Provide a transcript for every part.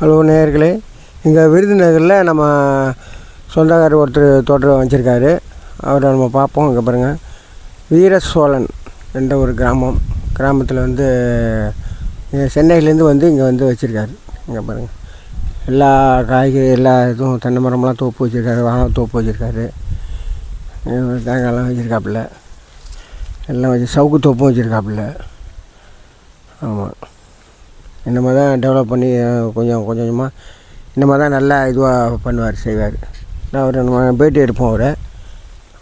Hello நேயர்களே இங்கே விருதுநகரில் நம்ம சொந்தக்காரர் ஒருத்தர் தோட்டம் வச்சுருக்காரு. அவரை நம்ம பார்ப்போம் இங்கே பாருங்கள் வீர சோழன் என்ற ஒரு கிராமம். கிராமத்தில் வந்து சென்னையிலேருந்து வந்து இங்கே வந்து வச்சுருக்காரு. இங்கே பாருங்கள் எல்லா காய்கறி எல்லா இதுவும் தென்னை மரம்லாம் தோப்பு வச்சுருக்காரு வாழை தோப்பு வச்சுருக்காரு. தேங்காய்லாம் வச்சுருக்காப்புல. எல்லாம் வச்சு சவுக்கு தோப்பும் வச்சுருக்காப்புல. ஆமாம் இந்த மாதிரி தான் டெவலப் பண்ணி கொஞ்சம் கொஞ்சம் கொஞ்சமாக இந்த மாதிரி தான் நல்லா இதுவாக பண்ணுவார் செய்வார். நான் அவர் நம்ம பேட்டி எடுப்போம் அவரை.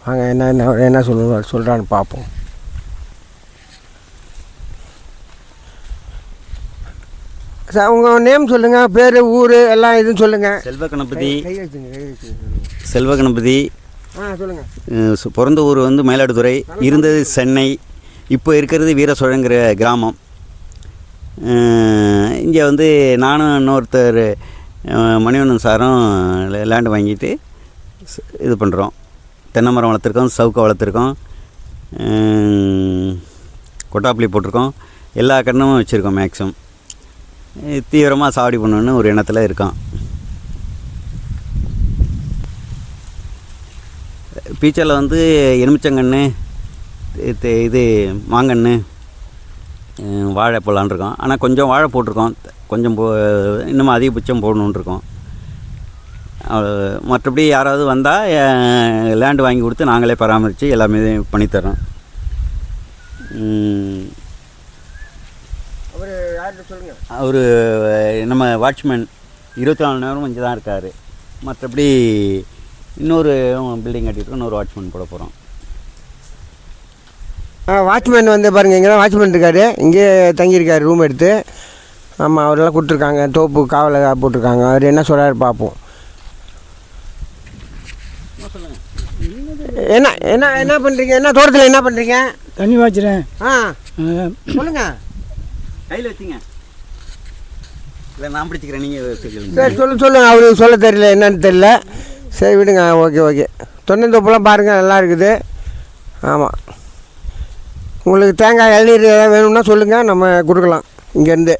வாங்க என்ன என்ன அவர் என்ன சொல்லுவார் சொல்கிறான்னு பார்ப்போம். சார் உங்கள் நேம் சொல்லுங்கள் பேர் ஊர் எல்லாம் இதுவும் சொல்லுங்கள் செல்வ கணபதி. செல்வ கணபதி. பிறந்த ஊர் வந்து மயிலாடுதுறை. இருந்தது சென்னை. இப்போ இருக்கிறது வீர சோழங்கிற கிராமம். இங்கே வந்து நானும் இன்னொருத்தர் மணிவண்ணன் சாரும் லேண்டு வாங்கிட்டு இது பண்ணுறோம் தென்னை மரம் வளர்த்துருக்கோம் சவுக்கை வளர்த்துருக்கோம் கொட்டாப்புளி போட்டிருக்கோம். எல்லா கண்ணும் வச்சுருக்கோம் மேக்ஸிமம் தீவிரமாக சாவடி பண்ணணுன்னு ஒரு எண்ணத்தில் இருக்கோம். பீச்சரில் வந்து எலுமிச்சங்கன்று இது மாங்கன்று வாழை இருக்கோம். ஆனால் கொஞ்சம் வாழை போட்டிருக்கோம். கொஞ்சம் போ இன்னும் அதிகபட்சம் அவ்வளவு- மற்றபடி யாராவது வந்தால் லேண்டு வாங்கி கொடுத்து நாங்களே பராமரித்து எல்லாமே பண்ணித்தரோம் அவர் நம்ம வாட்ச்மேன் இருபத்தி நாலு நேரம் இங்கே தான் இருக்கார். மற்றபடி இன்னொரு பில்டிங் கட்டியிருக்கோம் இன்னொரு வாட்ச்மேன் போட போகிறோம் வாட்ச்மேன் வந்து பாருங்கள் இங்கே தான் வாட்ச்மேன் இருக்கார். இங்கே தங்கியிருக்காரு ரூம் எடுத்து. ஆமாம் அவரெல்லாம் கொடுத்துருக்காங்க. தோப்பு காவலை போட்டிருக்காங்க. அவர் என்ன சொல்கிறாரு பார்ப்போம் என்ன என்ன என்ன பண்ணுறீங்க என்ன தோட்டத்தில் என்ன பண்ணுறீங்க தண்ணி வாய்ச்சிறேன் ஆ சொல்லுங்கள் கையில் வச்சுங்க. இல்லை நான் பிடிச்சிக்கிறேன். நீங்கள் சொல்லுங்க சரி சொல்லு சொல்லுங்கள் அவருக்கு சொல்ல தெரியல என்னன்னு தெரியல. சரி விடுங்க. Okay okay. தொண்ணூத்தொப்பெல்லாம் பாருங்கள் நல்லா இருக்குது. ஆமாம் உங்களுக்கு தேங்காய் இளநீர் ஏதாவது வேணும்னா சொல்லுங்கள் நம்ம கொடுக்கலாம். இங்கேருந்து.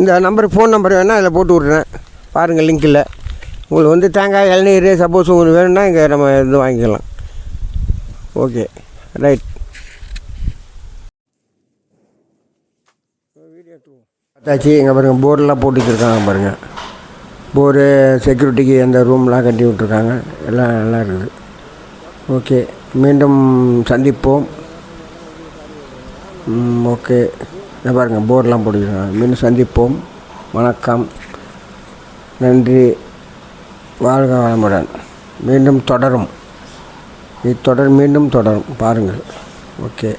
இந்த நம்பர் ஃபோன் நம்பர் வேணால் அதில் போட்டு விட்றேன். பாருங்கள் லிங்க்கில் உங்களுக்கு வந்து தேங்காய் இளநீர் சப்போஸ் உங்களுக்கு வேணும்னா இங்கே நம்ம இருந்து வாங்கிக்கலாம். ஓகே ரைட் பார்த்தாச்சு இங்கே பாருங்கள் போர்டெலாம் போட்டு வச்சுருக்காங்க பாருங்கள் போரு செக்யூரிட்டிக்கு அந்த ரூம்லாம் கட்டி விட்ருக்காங்க எல்லாம் நல்லா இருக்குது. ஓகே மீண்டும் சந்திப்போம். ஓகே. இதை பாருங்கள் போர்டெலாம் போட்டுருக்காங்க மீண்டும் சந்திப்போம். வணக்கம். நன்றி. வாழ்க வளமுடன். மீண்டும் தொடரும். இத்தொடர் மீண்டும் தொடரும். பாருங்கள். ஓகே.